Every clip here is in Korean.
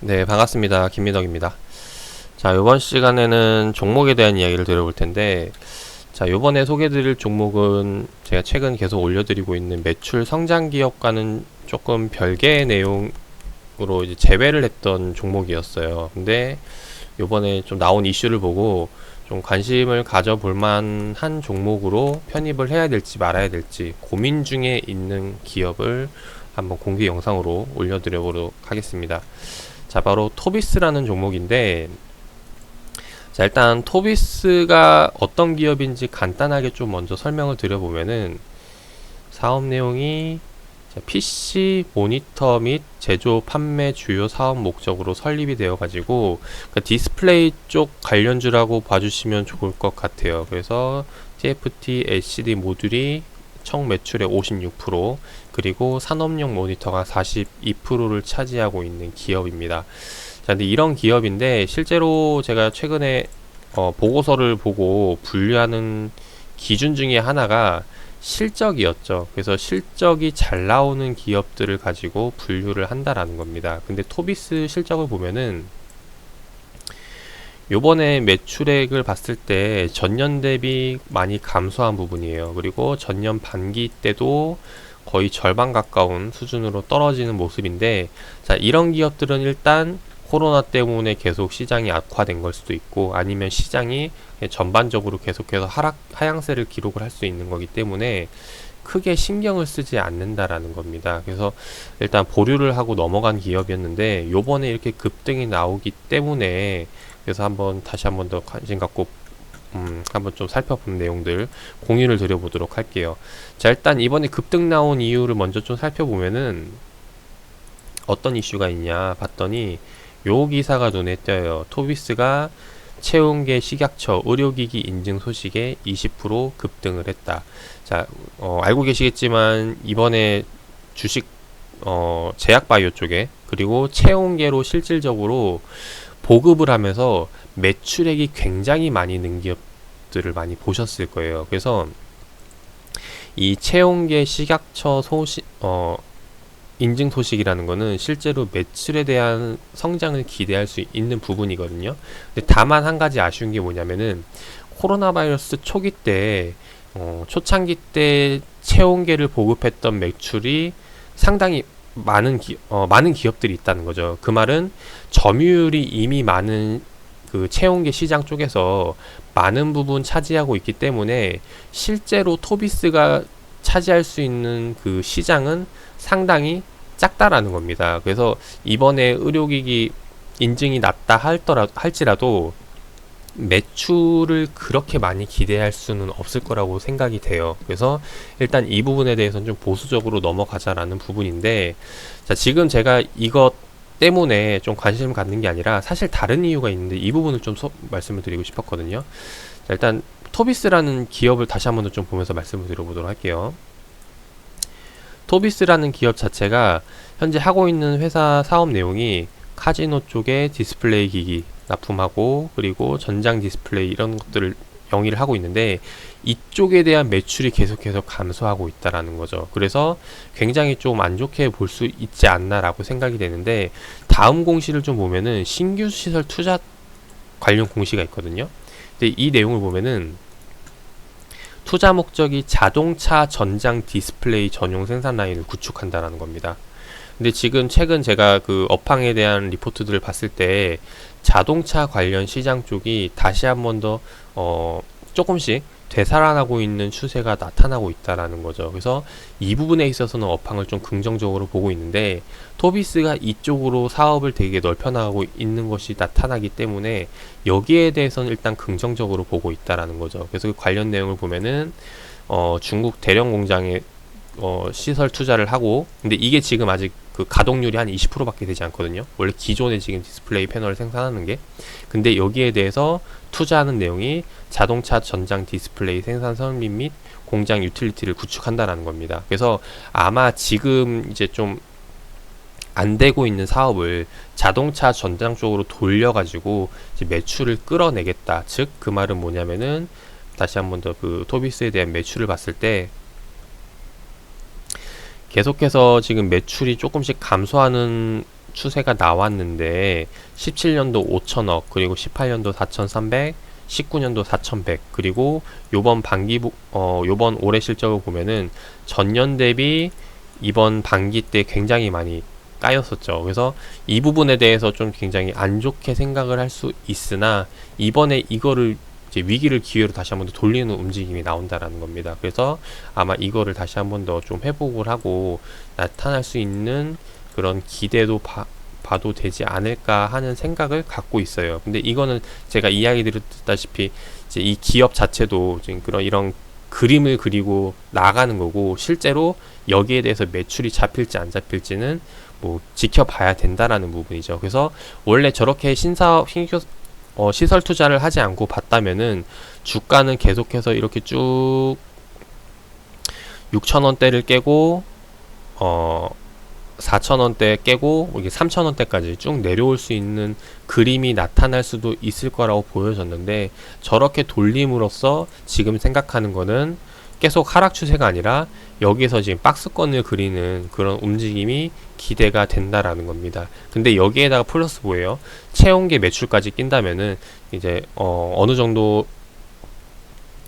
네, 반갑습니다. 김민덕입니다. 자, 이번 시간에는 종목에 대한 이야기를 드려볼 텐데, 자, 요번에 소개드릴 종목은 제가 최근 계속 올려드리고 있는 매출 성장 기업과는 조금 별개의 내용으로 이제 제외를 했던 종목이었어요. 근데 요번에 좀 나온 이슈를 보고 좀 관심을 가져볼 만한 종목으로 편입을 해야 될지 말아야 될지 고민 중에 있는 기업을 한번 공개 영상으로 올려드려 보도록 하겠습니다. 자, 바로 토비스라는 종목인데, 자, 일단 토비스가 어떤 기업인지 간단하게 좀 먼저 설명을 드려보면은, 사업 내용이 자, PC 모니터 및 제조 판매 주요 사업 목적으로 설립이 되어 가지고 그러니까 디스플레이 쪽 관련주라고 봐주시면 좋을 것 같아요. 그래서 TFT LCD 모듈이 총 매출의 56% 그리고 산업용 모니터가 42%를 차지하고 있는 기업입니다. 자, 근데 이런 기업인데 실제로 제가 최근에 어, 보고서를 보고 분류하는 기준 중에 하나가 실적이었죠. 그래서 실적이 잘 나오는 기업들을 가지고 분류를 한다라는 겁니다. 근데 토비스 실적을 보면은 요번에 매출액을 봤을 때 전년 대비 많이 감소한 부분이에요. 그리고 전년 반기 때도 거의 절반 가까운 수준으로 떨어지는 모습인데, 자, 이런 기업들은 일단 코로나 때문에 계속 시장이 악화된 걸 수도 있고, 아니면 시장이 전반적으로 계속해서 하락, 하향세를 기록을 할 수 있는 거기 때문에 크게 신경을 쓰지 않는다라는 겁니다. 그래서 일단 보류를 하고 넘어간 기업이었는데, 요번에 이렇게 급등이 나오기 때문에 그래서 한번 다시 한번 더 관심 갖고 음, 한번 좀 살펴본 내용들 공유를 드려보도록 할게요. 자, 일단 이번에 급등 나온 이유를 먼저 좀 살펴보면은 어떤 이슈가 있냐 봤더니 요 기사가 눈에 띄어요. 토비스가 채운계 식약처 의료기기 인증 소식에 20% 급등을 했다. 자, 어, 알고 계시겠지만 이번에 주식 어, 제약바이오 쪽에 그리고 채용계로 실질적으로 보급을 하면서 매출액이 굉장히 많이 는 기업들을 많이 보셨을 거예요. 그래서 이 채용계 식약처 소식 어 인증 소식이라는 거는 실제로 매출에 대한 성장을 기대할 수 있는 부분이거든요. 근데 다만 한 가지 아쉬운 게 뭐냐면은 코로나 바이러스 초기 때 어, 초창기 때 채용계를 보급했던 매출이 상당히 많은 기, 어, 많은 기업들이 있다는 거죠. 그 말은 점유율이 이미 많은 그 채용계 시장 쪽에서 많은 부분 차지하고 있기 때문에 실제로 토비스가 차지할 수 있는 그 시장은 상당히 작다라는 겁니다. 그래서 이번에 의료기기 인증이 낮다 할더라 할지라도 매출을 그렇게 많이 기대할 수는 없을 거라고 생각이 돼요. 그래서 일단 이 부분에 대해서는 좀 보수적으로 넘어가자라는 부분인데, 자, 지금 제가 이것 때문에 좀 관심을 갖는 게 아니라 사실 다른 이유가 있는데 이 부분을 좀 소, 말씀을 드리고 싶었거든요. 자, 일단 토비스라는 기업을 다시 한번 좀 보면서 말씀을 드려보도록 할게요. 토비스라는 기업 자체가 현재 하고 있는 회사 사업 내용이 카지노 쪽에 디스플레이 기기 납품하고 그리고 전장 디스플레이 이런 것들을 영위를 하고 있는데 이쪽에 대한 매출이 계속해서 감소하고 있다라는 거죠. 그래서 굉장히 좀 안 좋게 볼 수 있지 않나라고 생각이 되는데 다음 공시를 좀 보면은 신규 시설 투자 관련 공시가 있거든요. 근데 이 내용을 보면은 투자 목적이 자동차 전장 디스플레이 전용 생산 라인을 구축한다라는 겁니다. 근데 지금 최근 제가 그 업황에 대한 리포트들을 봤을 때 자동차 관련 시장 쪽이 다시 한 번 더 어, 조금씩 되살아나고 있는 추세가 나타나고 있다라는 거죠. 그래서 이 부분에 있어서는 업황을 좀 긍정적으로 보고 있는데 토비스가 이쪽으로 사업을 되게 넓혀 나가고 있는 것이 나타나기 때문에 여기에 대해서는 일단 긍정적으로 보고 있다라는 거죠. 그래서 그 관련 내용을 보면은 어, 중국 대령 공장에 어, 시설 투자를 하고 근데 이게 지금 아직 그 가동률이 한 20%밖에 되지 않거든요. 원래 기존에 지금 디스플레이 패널을 생산하는 게 근데 여기에 대해서 투자하는 내용이 자동차 전장 디스플레이 생산 설립 및 공장 유틸리티를 구축한다라는 겁니다. 그래서 아마 지금 이제 좀 안 되고 있는 사업을 자동차 전장 쪽으로 돌려가지고 매출을 끌어내겠다. 즉 그 말은 뭐냐면은 다시 한 번 더 그 토비스에 대한 매출을 봤을 때 계속해서 지금 매출이 조금씩 감소하는 추세가 나왔는데 17년도 5천억 그리고 18년도 4,300 19년도 4,100 그리고 요번 반기 부- 어 요번 올해 실적을 보면은 전년 대비 이번 반기 때 굉장히 많이 까였었죠. 그래서 이 부분에 대해서 좀 굉장히 안 좋게 생각을 할 수 있으나 이번에 이거를 이제 위기를 기회로 다시 한 번 더 돌리는 움직임이 나온다라는 겁니다. 그래서 아마 이거를 다시 한 번 더 좀 회복을 하고 나타날 수 있는 그런 기대도 봐, 봐도 되지 않을까 하는 생각을 갖고 있어요. 근데 이거는 제가 이야기 드렸다시피 이제 이 기업 자체도 지금 그런 이런 그림을 그리고 나가는 거고 실제로 여기에 대해서 매출이 잡힐지 안 잡힐지는 뭐 지켜봐야 된다라는 부분이죠. 그래서 원래 저렇게 신사업 신규 어, 시설 투자를 하지 않고 봤다면은 주가는 계속해서 이렇게 쭉 6천 원대를 깨고 어 4천 원대 깨고 이게 3천 원대까지 쭉 내려올 수 있는 그림이 나타날 수도 있을 거라고 보여졌는데 저렇게 돌림으로써 지금 생각하는 거는 계속 하락 추세가 아니라 여기서 지금 박스권을 그리는 그런 움직임이 기대가 된다라는 겁니다. 근데 여기에다가 플러스 뭐예요? 채용계 매출까지 낀다면은 이제 어 어느 정도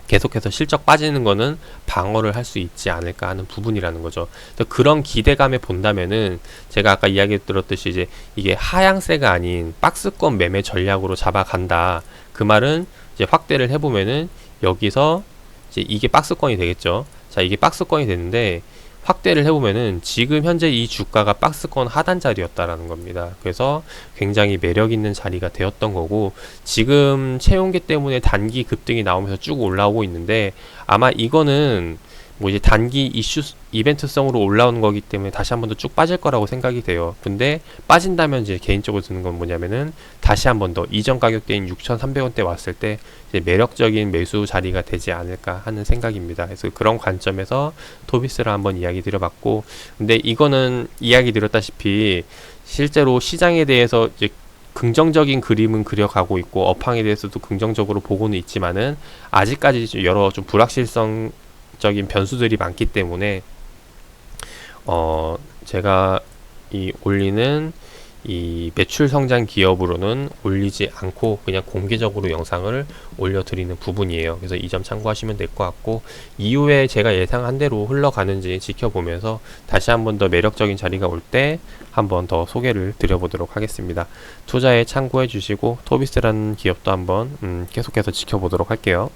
계속해서 실적 빠지는 거는 방어를 할 수 있지 않을까 하는 부분이라는 거죠. 그런 기대감에 본다면은 제가 아까 이야기 들었듯이 이제 이게 하향세가 아닌 박스권 매매 전략으로 잡아간다. 그 말은 이제 확대를 해보면은 여기서 이제 이게 박스권이 되겠죠. 자, 이게 박스권이 되는데 확대를 해보면은 지금 현재 이 주가가 박스권 하단 자리였다라는 겁니다. 그래서 굉장히 매력 있는 자리가 되었던 거고 지금 채용계 때문에 단기 급등이 나오면서 쭉 올라오고 있는데 아마 이거는 뭐 이제 단기 이슈 이벤트성으로 올라오는 거기 때문에 다시 한 번 더 쭉 빠질 거라고 생각이 돼요. 근데 빠진다면 이제 개인적으로 드는 건 뭐냐면은 다시 한 번 더 이전 가격대인 6,300원대 왔을 때 이제 매력적인 매수 자리가 되지 않을까 하는 생각입니다. 그래서 그런 관점에서 토비스를 한번 이야기 드려봤고 근데 이거는 이야기 드렸다시피 실제로 시장에 대해서 이제 긍정적인 그림은 그려가고 있고 업황에 대해서도 긍정적으로 보고는 있지만은 아직까지 좀 여러 좀 불확실성 적인 변수들이 많기 때문에 어 제가 이 올리는 이 매출 성장 기업으로는 올리지 않고 그냥 공개적으로 영상을 올려드리는 부분이에요. 그래서 이 점 참고하시면 될 것 같고 이후에 제가 예상한 대로 흘러가는지 지켜보면서 다시 한번 더 매력적인 자리가 올 때 한번 더 소개를 드려보도록 하겠습니다. 투자에 참고해 주시고 토비스라는 기업도 한번 음, 계속해서 지켜보도록 할게요.